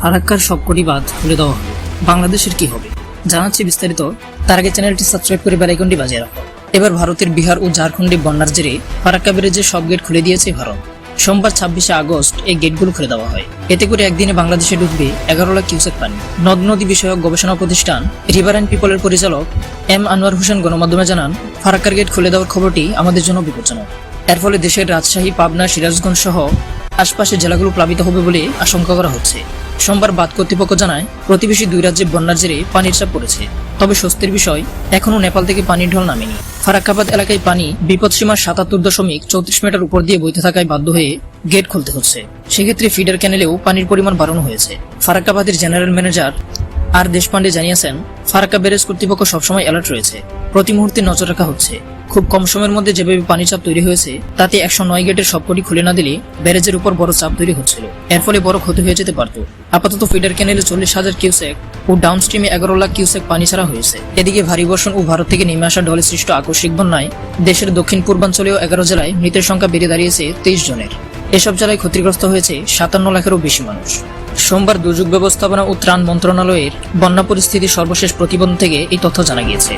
ফারাক্কার সবকটি বাঁধ খুলে দেওয়া হবে। বাংলাদেশের কি হবে? জানাচ্ছি বিস্তারিত। তার আগে চ্যানেলটি সাবস্ক্রাইব করে বেলাইকনটি বাজিয়ে রাখো। এবার ভারতের বিহার ও ঝাড়খণ্ডে বন্যার জেরে ফারাক্কা ব্যারেজের সব গেট খুলে দিয়েছে ভারত। সোমবার ছাব্বিশে আগস্ট এই গেটগুলো খুলে দেওয়া হয়। এতে করে একদিনে বাংলাদেশে ঢুকবে এগারো লাখ কিউসেক পানি। নদ নদী বিষয়ক গবেষণা প্রতিষ্ঠান রিভার অ্যান্ড পিপলের পরিচালক এম আনোয়ার হোসেন গণমাধ্যমে জানান, ফারাক্কার গেট খুলে দেওয়ার খবরটি আমাদের জন্য বিপজ্জনক। এর ফলে দেশের রাজশাহী, পাবনা, সিরাজগঞ্জ সহ আশপাশের জেলাগুলো প্লাবিত হবে বলে আশঙ্কা করা হচ্ছে। সোমবার বাদ কর্তৃপক্ষ জানায়, প্রতিবেশী দুই রাজ্যে বন্যার জেরে পানির চাপ পড়েছে। তবে স্বস্তির বিষয়, এখনও নেপাল থেকে পানির ঢল নামেনি। ফারাক্কাবাদ এলাকায় পানি বিপদসীমার সাতাত্তর দশমিক চৌত্রিশ মিটার উপর দিয়ে বইতে থাকায় বাধ্য হয়ে গেট খুলতে হচ্ছে। সেক্ষেত্রে ফিডার ক্যানেলেও পানির পরিমাণ বাড়ানো হয়েছে। ফারাক্কাবাদের জেনারেল ম্যানেজার আর দেশপান্ডে জানিয়েছেন, ফারাক্কা ব্যারেজ কর্তৃপক্ষ সবসময় অ্যালার্ট রয়েছে। প্রতি মুহূর্তে নজর রাখা হচ্ছে। খুব কম সময়ের মধ্যে যেভাবে পানি চাপ তৈরি হয়েছে, তাতে একশো নয় গেটের সবকটি খুলে না দিলে ব্যারেজের উপর বড় চাপ তৈরি হচ্ছিল। এর ফলে বড় ক্ষতি হয়ে যেতে পারত। আপাতত ফিডার ক্যানেলে চল্লিশ হাজার কিউসেক ও ডাউন ডাউনস্ট্রিমে এগারো লাখ কিউসেক পানি ছাড়া হয়েছে। এদিকে ভারী বর্ষণ ও ভারত থেকে নেমে আসা ঢলে সৃষ্ট আকস্মিক বন্যায় দেশের দক্ষিণ পূর্বাঞ্চলীয় এগারো জেলায় মৃতের সংখ্যা বেড়ে দাঁড়িয়েছে তেইশ জনের। এসব জেলায় ক্ষতিগ্রস্ত হয়েছে সাতান্ন লাখেরও বেশি মানুষ। সোমবার দুর্যোগ ব্যবস্থাপনা ও ত্রাণ মন্ত্রণালয়ের বন্যা পরিস্থিতি সর্বশেষ প্রতিবেদন থেকে এই তথ্য জানা গিয়েছে।